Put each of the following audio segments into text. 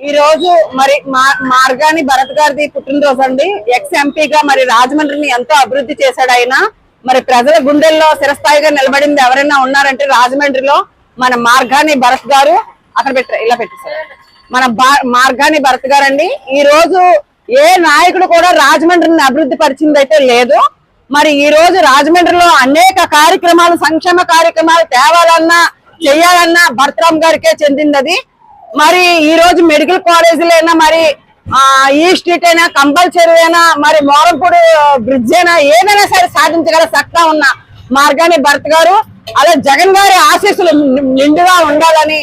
ఈ రోజు మరి మా- మార్గాని భరత్ గారిది పుట్టినరోజు అండి. ఎక్స్ ఎంపీగా మరి రాజమండ్రిని ఎంతో అభివృద్ధి చేశాడు ఆయన. మరి ప్రజల గుండెల్లో స్థిరస్థాయిగా నిలబడింది ఎవరైనా ఉన్నారంటే రాజమండ్రిలో మన మార్గాని భరత్ గారు. అక్కడ పెట్టారు ఇలా పెట్టేశారు మన మార్గాని భరత్ గారు అండి ఈ రోజు ఏ నాయకుడు కూడా రాజమండ్రిని అభివృద్ధి పరిచింది అయితే లేదు. మరి ఈ రోజు రాజమండ్రిలో అనేక కార్యక్రమాలు సంక్షేమ కార్యక్రమాలు తేవాలన్నా చేయాలన్నా భరతరామ్ గారికే చెందింది అది మరి ఈ రోజు మెడికల్ కాలేజీలైనా మరి ఈ స్ట్రీట్ అయినా కంపల్సరీ అయినా మరి మోరంపూడి బ్రిడ్జ్ అయినా ఏదైనా సరే సాధించగల సత్తా ఉన్న మార్గాన్ని భర్త గారు అలా జగన్ గారి ఆశీస్సులు నిండుగా ఉండాలని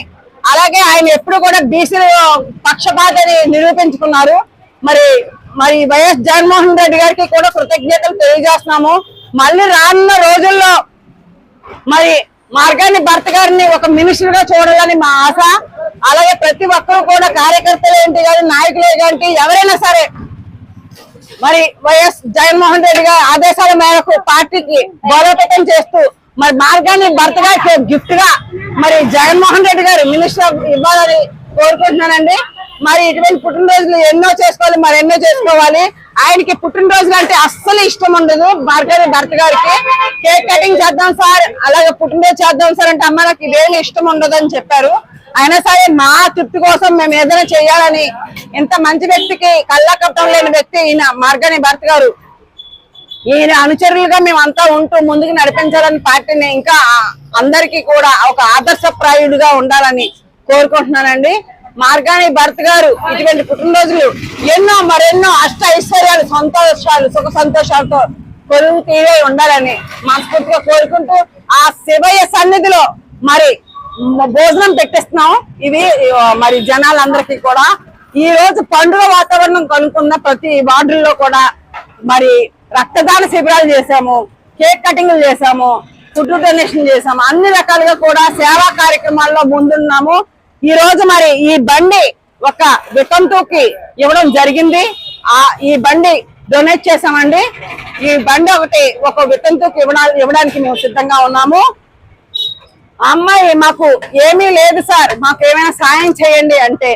అలాగే ఆయన ఎప్పుడు కూడా బీసీ పక్షపాతని నిరూపించుకున్నారు. మరి మరి వైఎస్ జగన్మోహన్ రెడ్డి గారికి కూడా కృతజ్ఞతలు తెలియజేస్తున్నాము. మళ్ళీ రానున్న రోజుల్లో మరి మార్గాన్ని భర్త గారిని ఒక మినిస్టర్గా చూడాలని మా ఆశ. అలాగే ప్రతి ఒక్కరు కూడా కార్యకర్తలు ఏంటి కానీ నాయకులు ఏంటి ఎవరైనా సరే మరి వైఎస్ జగన్మోహన్ రెడ్డి గారి ఆదేశాల మేరకు పార్టీకి బలోపేతం చేస్తూ మరి మార్గాన్ని భర్తగా గిఫ్ట్గా మరి జగన్మోహన్ రెడ్డి గారు మినిస్టర్ ఇవ్వాలని కోరుకుంటున్నానండి. మరి ఇటువంటి పుట్టినరోజులు ఎన్నో చేసుకోవాలి మరి ఎన్నో చేసుకోవాలి. ఆయనకి పుట్టినరోజులు అంటే అస్సలు ఇష్టం ఉండదు. మార్గాని భర్త గారికి కేక్ కటింగ్ చేద్దాం సార్ అలాగే పుట్టినరోజు చేద్దాం సార్ అంటే అమ్మ నాకు ఇదేమి ఇష్టం ఉండదు అని చెప్పారు. అయినా సరే మా తృప్తి కోసం మేము ఏదైనా చేయాలని ఇంత మంచి వ్యక్తికి కళ్ళకప్పం లేని వ్యక్తి ఈయన మార్గని భర్త గారు. ఈయన అనుచరులుగా మేమంతా ఉంటూ ముందుకు నడిపించాలని పార్టీని ఇంకా అందరికీ కూడా ఒక ఆదర్శప్రాయుడిగా ఉండాలని కోరుకుంటున్నానండి. మార్గాని భర్త గారు ఇటువంటి పుట్టినరోజులు ఎన్నో మరెన్నో అష్ట ఐశ్వర్యాలు సంతోషాలు సుఖ సంతోషాలతో కొలువు తీరే ఉండాలని మనస్ఫూర్తిగా కోరుకుంటూ ఆ శివయ్య సన్నిధిలో మరి భోజనం పెట్టిస్తున్నాం. ఇవి మరి జనాలందరికీ కూడా. ఈ రోజు పండుగ వాతావరణం కనుక్కున్న ప్రతి వార్డుల్లో కూడా మరి రక్తదాన శిబిరాలు చేశాము కేక్ కటింగ్లు చేశాము ఫుడ్ డొనేషన్ చేశాము అన్ని రకాలుగా కూడా సేవా కార్యక్రమాల్లో ముందున్నాము. ఈ రోజు మరి ఈ బండి ఒక వితంతుకి ఇవ్వడం జరిగింది. ఆ ఈ బండి డొనేట్ చేసామండి ఈ బండి ఒకటి ఒక వితంతుకి ఇవ్వడానికి మేము సిద్ధంగా ఉన్నాము. అమ్మాయి మాకు ఏమీ లేదు సార్. మాకు ఏమైనా సాయం చేయండి అంటే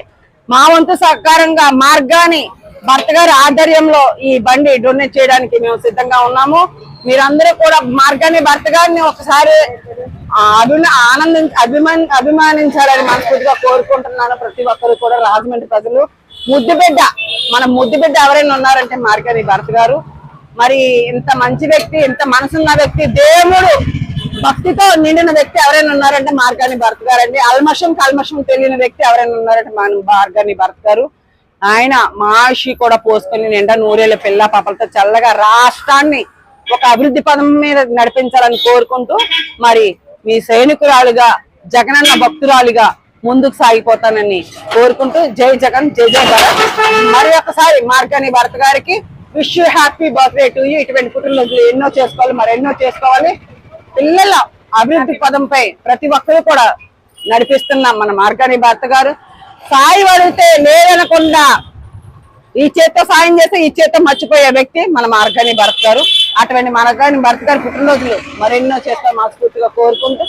మా వంతు సహకారంగా మార్గాన్ని భర్త గారి ఆధ్వర్యంలో ఈ బండి డొనేట్ చేయడానికి మేము సిద్ధంగా ఉన్నాము. మీరందరూ కూడా మార్గాన్ని భర్త గారిని ఒకసారి ఆ, అభిన ఆనందం అభిమాన్ అభిమానించాలని మనస్ఫూర్తిగా కోరుకుంటున్నాను. ప్రతి ఒక్కరు కూడా రాజమండ్రి ప్రజలు. ముద్దుబిడ్డ మన ముద్దుబిడ్డ ఎవరైనా ఉన్నారంటే మార్గాని భర్త గారు. మరి ఇంత మంచి వ్యక్తి ఇంత మనసున్న వ్యక్తి దేవుడు భక్తితో నిండిన వ్యక్తి ఎవరైనా ఉన్నారంటే మార్గాని భరత్ గారు అండి అల్మషం కల్మషం తెలియని వ్యక్తి ఎవరైనా ఉన్నారంటే మన మార్గాని భరత్ గారు. ఆయన మాషి కూడా పోసుకొని నిండా నూరేళ్ళ పిల్ల పాపలతో చల్లగా రాష్ట్రాన్ని ఒక అభివృద్ధి పదం మీద నడిపించాలని కోరుకుంటూ మరి మీ సైనికురాలుగా జగనన్న భక్తురాలుగా ముందుకు సాగిపోతానని కోరుకుంటూ జై జగన్ జై జై భారత్. మరి ఒకసారి మార్గాని భరత్ గారికి wish you happy birthday to you. ఇటువంటి పుట్టినరోజులు ఎన్నో చేసుకోవాలి మరి ఎన్నో చేసుకోవాలి. పిల్లల అభివృద్ధి పదంపై ప్రతి ఒక్కరు కూడా నడిపిస్తున్నాం మన మార్గాని భర్త గారు. సాయి అడిగితే లేదనకుండా ఈ చేత్తో సాయం చేస్తే ఈ చేత్తో మర్చిపోయే వ్యక్తి మన మార్గాన్ని భరత్ గారు అటువంటి మార్గాన్ని భరత్ గారు పుట్టినరోజులు మరెన్నో చేస్తా మనస్ఫూర్తిగా కోరుకుంటూ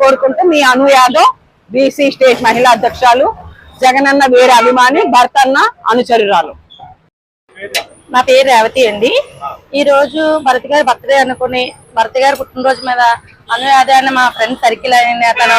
కోరుకుంటూ మీ అను యాదవ్ బీసీ స్టేట్ మహిళా అధ్యక్షురాలు జగనన్న వీర అభిమాని భర్త అన్న అనుచరురాలు. నా పేరు రేవతి అండి. ఈ రోజు భరత్ గారి బర్త్డే అనుకుని భరత్ గారి పుట్టినరోజు మీద అనురాధ అనే మా ఫ్రెండ్ సర్కిల్ అయిన అతను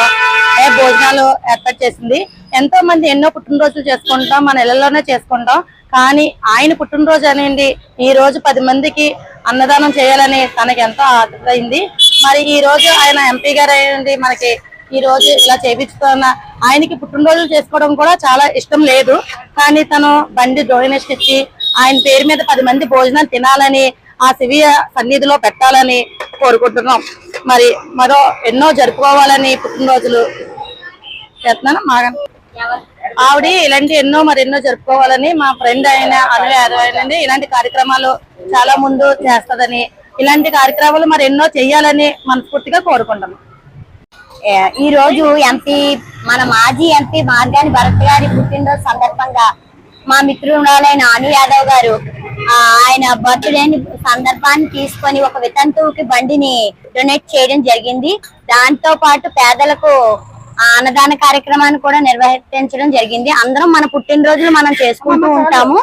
ఏ భోజనాలు ఏర్పాటు చేసింది. ఎంతో మంది ఎన్నో పుట్టినరోజులు చేసుకుంటాం మన ఇళ్ళలోనే చేసుకుంటాం. కానీ ఆయన పుట్టినరోజు అనేది ఈ రోజు పది మందికి అన్నదానం చేయాలని తనకి ఎంతో అయింది. మరి ఈ రోజు ఆయన ఎంపీ గారు అయ్యండి మనకి ఈ రోజు ఇలా చేపించుతున్న ఆయనకి పుట్టినరోజులు చేసుకోవడం కూడా చాలా ఇష్టం లేదు. కానీ తను బండి డొనేషన్ ఇచ్చి ఆయన పేరు మీద పది మంది భోజనం తినాలని ఆ శివియ సన్నిధిలో పెట్టాలని కోరుకుంటున్నాం. మరి మరో ఎన్నో జరుపుకోవాలని పుట్టినరోజులు చేస్తున్నాను. మాగా ఆవిడ ఇలాంటి ఎన్నో మరి ఎన్నో జరుపుకోవాలని మా ఫ్రెండ్ అయిన అను ఇలాంటి కార్యక్రమాలు చాలా ముందు చేస్తుందని ఇలాంటి కార్యక్రమాలు మరి ఎన్నో చేయాలని మనస్ఫూర్తిగా కోరుకుంటున్నాం. ఈ రోజు ఎంపీ మన మాజీ ఎంపీ మార్గాని భరత్ గారి పుట్టినరోజు సందర్భంగా మా మిత్రురాలైన అను యాదవ్ గారు ఆయన బర్త్డే సందర్భాన్ని తీసుకొని ఒక వితంతువుకి బండిని డొనేట్ చేయడం జరిగింది. దాంతో పాటు పేదలకు అన్నదాన కార్యక్రమాన్ని కూడా నిర్వహించడం జరిగింది. అందరం మన పుట్టినరోజులు మనం చేసుకుంటూ ఉంటాము.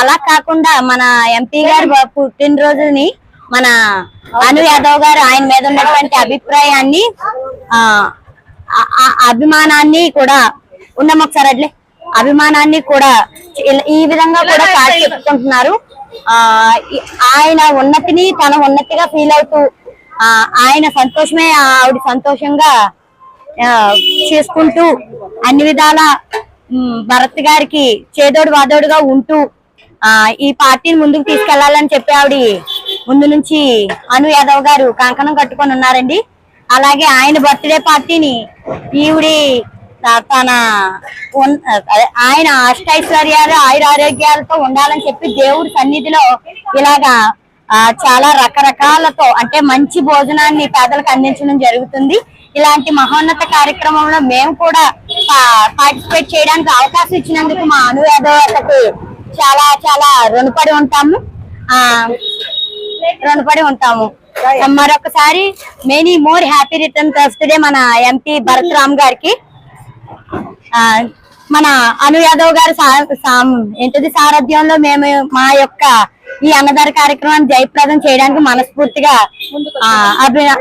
అలా కాకుండా మన ఎంపీ గారి పుట్టినరోజుని మన అను యాదవ్ గారు ఆయన మీద ఉన్నటువంటి అభిప్రాయాన్ని అభిమానాన్ని కూడా ఉన్నాం ఒకసారి అట్లే అభిమానాన్ని కూడా ఈ విధంగా కూడా చెప్పుకుంటున్నారు. ఆయన ఉన్నతిని తన ఉన్నతిగా ఫీల్ అవుతూ ఆ ఆయన సంతోషమే ఆవిడ సంతోషంగా ఆ, చేసుకుంటూ అన్ని విధాల భరత్ గారికి చేదోడు వాదోడుగా ఉంటూ ఆ ఈ పార్టీని ముందుకు తీసుకెళ్ళాలని చెప్పి ఆవిడ ముందు నుంచి అను యాదవ్ గారు కంకణం కట్టుకొని ఉన్నారండి. అలాగే ఆయన బర్త్డే పార్టీని ఈవిడి తన ఉన్- అదే, ఆయన అష్టైశ్వర్యాలు ఆయుర ఆరోగ్యాలతో ఉండాలని చెప్పి దేవుడి సన్నిధిలో ఇలాగా ఆ, చాలా రకరకాలతో అంటే మంచి భోజనాన్ని పేదలకు అందించడం జరుగుతుంది. ఇలాంటి మహోన్నత కార్యక్రమంలో మేము కూడా పార్టిసిపేట్ చేయడానికి అవకాశం ఇచ్చినందుకు మా అను చాలా చాలా రుణపడి ఉంటాము. ఆ రుణపడి ఉంటాము. మరొకసారి many more happy return Thursday మన ఎంపీ భరత్ రామ్ గారికి. మన అను యాదవ్ గారి సా- ఏంటిది సారథ్యంలో మేము మా యొక్క ఈ అన్నదాన కార్యక్రమాన్ని జయప్రదం చేయడానికి మనస్ఫూర్తిగా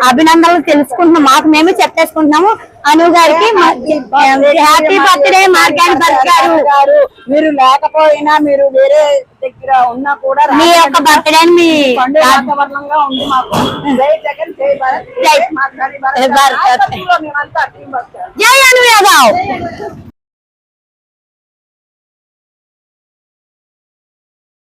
అభినందనలు తెలుసుకుంటున్నాం. మాకు మేము చెప్పేసుకుంటున్నాము. అను గారికి హ్యాపీ బర్త్డే మార్గాని భరత్ గారు మీరు లేకపోయినా మీరు వేరే దగ్గర ఉన్నా కూడా మీ యొక్క బర్త్డే మీ పండుగ వాతావరణంగా ఉంది మాకు. జై జగన్ జై భారత్. జై మాట్లాడి భారత్. భారత్. నాయకత్వంలో మేమంతా టీం వర్క్ జై అను యాదవ్.